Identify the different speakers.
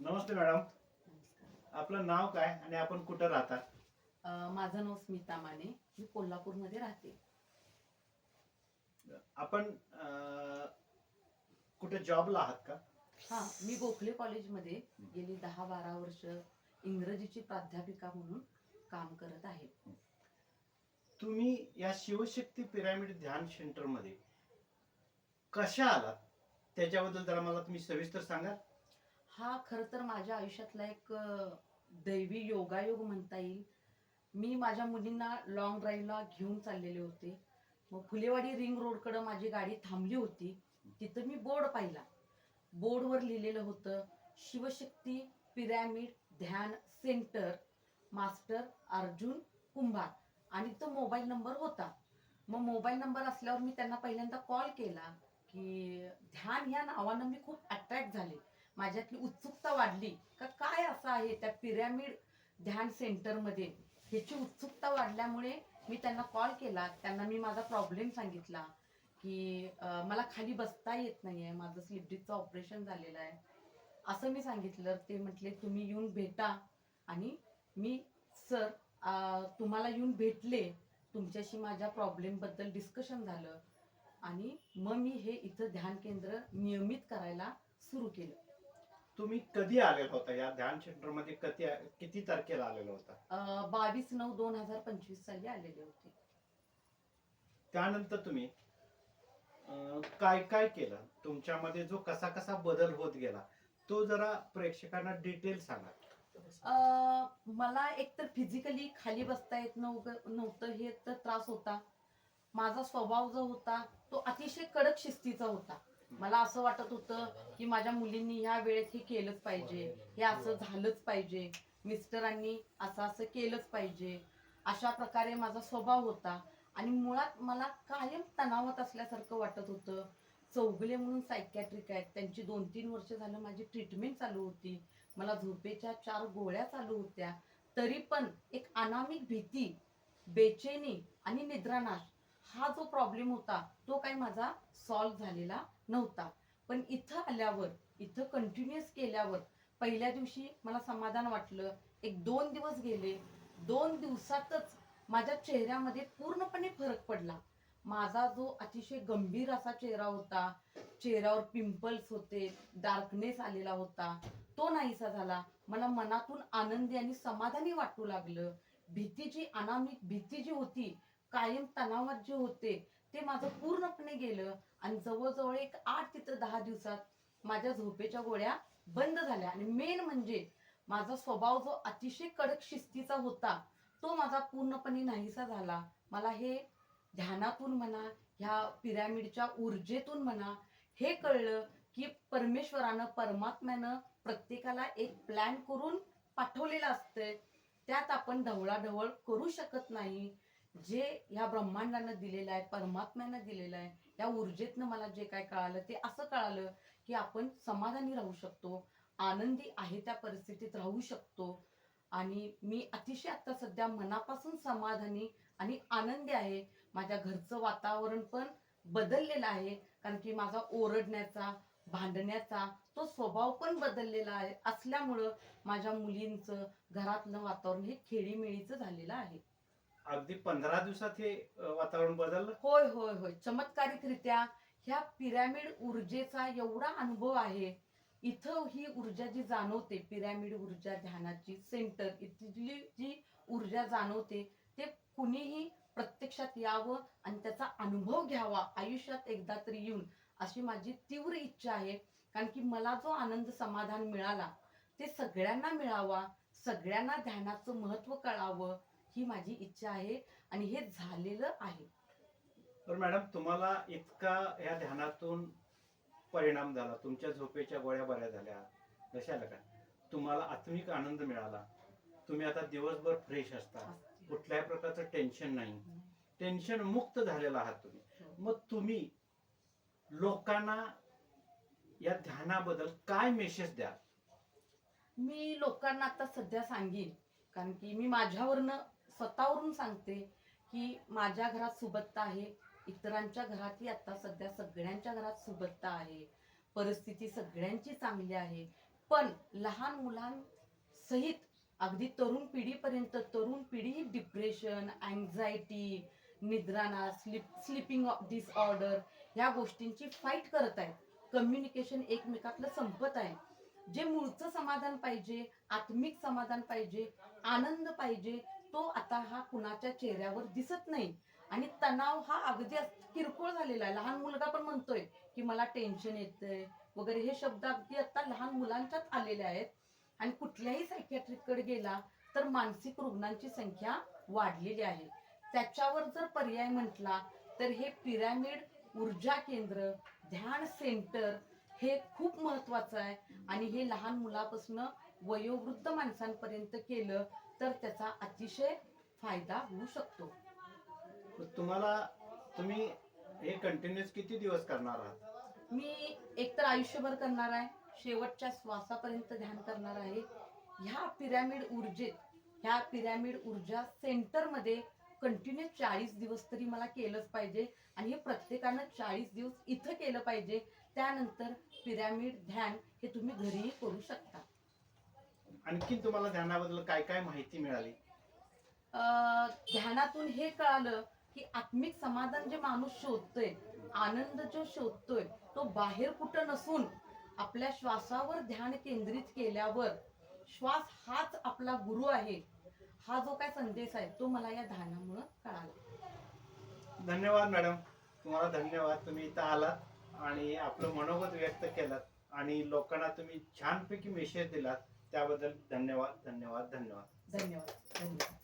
Speaker 1: नमस्ते madam. आपलं नाव काय आणि आपण कुठं राहता?
Speaker 2: अ, माझं नाव स्मिता माने. मी कोल्हापूरमध्ये राहते.
Speaker 1: आपण अं, कुठे जॉबला आहात का?
Speaker 2: हा मी गोखले कॉलेजमध्ये गेली दहा बारा वर्ष इंग्रजीची प्राध्यापिका म्हणून काम करत आहे.
Speaker 1: तुम्ही या शिवशक्ती पिरामिड ध्यान सेंटरमध्ये कशा आलात? त्याच्याबद्दल जरा मला तुम्ही सविस्तर सांगा.
Speaker 2: हा खर तर माझ्या आयुष्यातला एक दैवी योगायोग म्हणता येईल. मी माझ्या मुलींना लॉंग ड्राईव्हला घेऊन चाललेले होते. मग फुलेवाडी रिंग रोडकडं माझी गाडी थांबली होती. तिथं मी बोर्ड पाहिला. बोर्डवर लिहिलेलं होतं शिवशक्ती पिरॅमिड ध्यान सेंटर मास्टर अर्जुन कुंभार. आणि तो मोबाईल नंबर होता. मग मोबाईल नंबर असल्यावर मी त्यांना पहिल्यांदा कॉल केला की ध्यान ह्या नावानं मी खूप अट्रॅक्ट झाले. माझ्यातली उत्सुकता वाढली. का काय असं आहे त्या पिरॅमिड ध्यान सेंटरमध्ये ह्याची उत्सुकता वाढल्यामुळे मी त्यांना कॉल केला. त्यांना मी माझा प्रॉब्लेम सांगितला की मला खाली बसता येत नाही आहे माझं स्लिप ऑपरेशन झालेलं आहे. असं मी सांगितलं. ते म्हटले तुम्ही येऊन भेटा आणि मी सर तुम्हाला येऊन भेटले. तुमच्याशी माझ्या प्रॉब्लेमबद्दल डिस्कशन झालं आणि मग मी हे इथं ध्यान केंद्र नियमित करायला सुरू केलं.
Speaker 1: तुम्ही कधी आलेला होता? या ध्यान सेंटरमध्ये कधी किती तारखेला आलेला होता?
Speaker 2: बावीस नऊ दोन हजार पंचवीस साली आलेले होते.
Speaker 1: त्यानंतर तुम्ही अं, काय काय केलं? तुमच्यामध्ये जो कसा कसा बदल होत गेला तो जरा प्रेक्षकांना डिटेल सांगा.
Speaker 2: अं, मला एकतर फिजिकली खाली बसता येत नव्ह- नव्हतं हे तर त्रास होता. माझा स्वभाव जो होता तो अतिशय कडक शिस्तीचा होता. मला असं वाटत होतं की माझ्या मुलींनी ह्या वेळेत हे केलंच पाहिजे. हे असं झालंच पाहिजे. मिस्टरांनी असं असं केलंच पाहिजे. अशा प्रकारे माझा स्वभाव होता. आणि मुळात मला कायम तणावात असल्यासारखं वाटत होतं. चौगले म्हणून सायकॅट्रिक आहेत. त्यांची दोन तीन वर्ष झालं माझी ट्रीटमेंट चालू होती. मला झोपेच्या चार गोळ्या चालू होत्या. तरी पण एक अनामिक भीती बेचैनी आणि निद्रानाश हा जो प्रॉब्लेम होता तो काही माझा सॉल्व्ह झालेला नव्हता. पण इथं आल्यावर इथं कंटिन्युअस केल्यावर पहिल्या दिवशी मला समाधान वाटलं. एक दोन दिवस गेले. दोन दिवसातच माझ्या चेहऱ्यामध्ये पूर्णपणे फरक पडला. माझा जो अतिशय गंभीर असा चेहरा होता चेहऱ्यावर पिंपल्स होते डार्कनेस आलेला होता तो नाहीसा झाला. मला मनातून आनंदी आणि समाधानी वाटू लागलं. भीती जी अनामिक भीती जी होती कायम तणावात जे होते ते माझं पूर्णपणे गेलं आणि जवळजवळ एक आठ ते दहा दिवसात माझ्या झोपेच्या गोळ्या बंद झाल्या. आणि मेन म्हणजे माझा स्वभाव जो अतिशय कडक शिस्तीचा होता तो माझा पूर्णपणे नाहीसा झाला. मला हे ध्यानातून म्हणा ह्या पिरॅमिडच्या ऊर्जेतून म्हणा हे कळलं की परमेश्वरानं परमात्म्यानं प्रत्येकाला एक प्लॅन करून पाठवलेलं असतंय. त्यात आपण ढवळाढवळ करू शकत नाही. जे ह्या ब्रह्मांडानं दिलेलं आहे परमात्म्यानं दिलेलं आहे या ऊर्जेतनं मला जे काय कळालं ते असं कळालं की आपण समाधानी राहू शकतो आनंदी आहे त्या परिस्थितीत राहू शकतो. आणि मी अतिशय आता सध्या मनापासून समाधानी आणि आनंदी आहे. माझ्या घरचं वातावरण पण बदललेलं आहे कारण की माझा ओरडण्याचा भांडण्याचा तो स्वभाव पण बदललेला आहे. असल्यामुळं माझ्या मुलींचं घरातलं वातावरण हे खेळीमेळीचं झालेलं आहे.
Speaker 1: अगदी पंधरा दिवसात हे वातावरण बदललं?
Speaker 2: होय होय होय. चमत्कारिकरित्या ह्या पिरॅमिड ऊर्जेचा एवढा अनुभव आहे. इथं ही ऊर्जा जी जाणवते पिरॅमिड ऊर्जा ध्यानाची सेंटर इथली जी ऊर्जा जाणवते ते कुणीही प्रत्यक्षात यावं आणि त्याचा अनुभव घ्यावा आयुष्यात एकदा तरी येऊन अशी माझी तीव्र इच्छा आहे. कारण की मला जो आनंद समाधान मिळाला ते सगळ्यांना मिळावा सगळ्यांना ध्यानाचं महत्त्व कळावं ही माझी इच्छा आहे आणि हे झालेलं आहे.
Speaker 1: तर मॅडम तुम्हाला इतका या ध्यानातून परिणाम झाला तुमच्या झोपेच्या गोळ्या बऱ्या झाल्या कशाला काय? तुम्हाला आत्मिक आनंद मिळाला. तुम्ही आता दिवसभर फ्रेश असता. कुठल्याही प्रकारचं टेन्शन नाही. टेन्शन मुक्त झालेला आहात तुम्ही. मग तुम्ही लोकांना या ध्यानाबद्दल काय मेसेज द्या
Speaker 2: मी लोकांना आता सध्या सांगेन कारण की मी माझ्यावरनं स्वतःवरून सांगते की माझ्या घरात सुबत्ता आहे. इतरांच्या घरातही आता सध्या सगळ्यांच्या घरात सुबत्ता आहे. परिस्थिती सगळ्यांची चांगली आहे. पण लहान मुलांसहित अगदी तरुण पिढीपर्यंत तरुण पिढी ही डिप्रेशन अँझायटी निद्राना स्लिप स्लिपिंग डिसऑर्डर ह्या गोष्टींची फाईट करत आहेत. कम्युनिकेशन एकमेकातलं संपत आहे. जे मूळचं समाधान पाहिजे आत्मिक समाधान पाहिजे आनंद पाहिजे तो आता हा कुणाच्या चेहऱ्यावर दिसत नाही. आणि तणाव हा अगदी किरकोळ झालेला आहे. लहान मुलगा पण म्हणतोय की मला टेन्शन येतंय वगैरे हे शब्द अगदी आता लहान मुलांच्याच आलेले आहेत. आणि कुठल्याही सायकॅट्रिककडे गेला तर मानसिक रुग्णांची संख्या वाढलेली आहे. त्याच्यावर जर पर्याय म्हटला तर हे पिरॅमिड ऊर्जा केंद्र ध्यान सेंटर हे खूप महत्वाचं आहे. आणि हे लहान मुलापासून वयोवृद्ध माणसांपर्यंत केलं तर त्याचा अतिशय फायदा होऊ शकतो.
Speaker 1: तुम्हाला तुम्ही हे कंटिन्युअस किती दिवस करणार आहात?
Speaker 2: मी एकतर आयुष्यभर करणार आहे शेवटच्या श्वासापर्यंत ध्यान करणार आहे. ह्या पिरॅमिड ऊर्जेत ह्या पिरॅमिड ऊर्जा सेंटरमध्ये कंटिन्यू चाळीस दिवस तरी मला केलंच पाहिजे आणि हे प्रत्येकानं चाळीस दिवस इथं केलं पाहिजे. त्यानंतर पिरॅमिड ध्यान हे तुम्ही घरीही करू शकता.
Speaker 1: आणखीन तुम्हाला ध्यानाबद्दल काय काय माहिती मिळाली?
Speaker 2: अं, ध्यानातून हे कळालं की आत्मिक समाधान जे माणूस शोधतोय आनंद जो शोधतोय तो बाहेर कुठं नसून आपल्या श्वासावर ध्यान केंद्रित केल्यावर श्वास हाच आपला गुरु आहे. हा जो काय संदेश आहे तो मला या ध्यानामुळं कळाला.
Speaker 1: धन्यवाद मॅडम. तुम्हाला धन्यवाद. तुम्ही इथं आलात आणि आपलं मनोगत व्यक्त केलं आणि लोकांना तुम्ही छानपैकी मेसेज दिलात. त्याबद्दल धन्यवाद धन्यवाद धन्यवाद.
Speaker 2: धन्यवाद. धन्यवाद.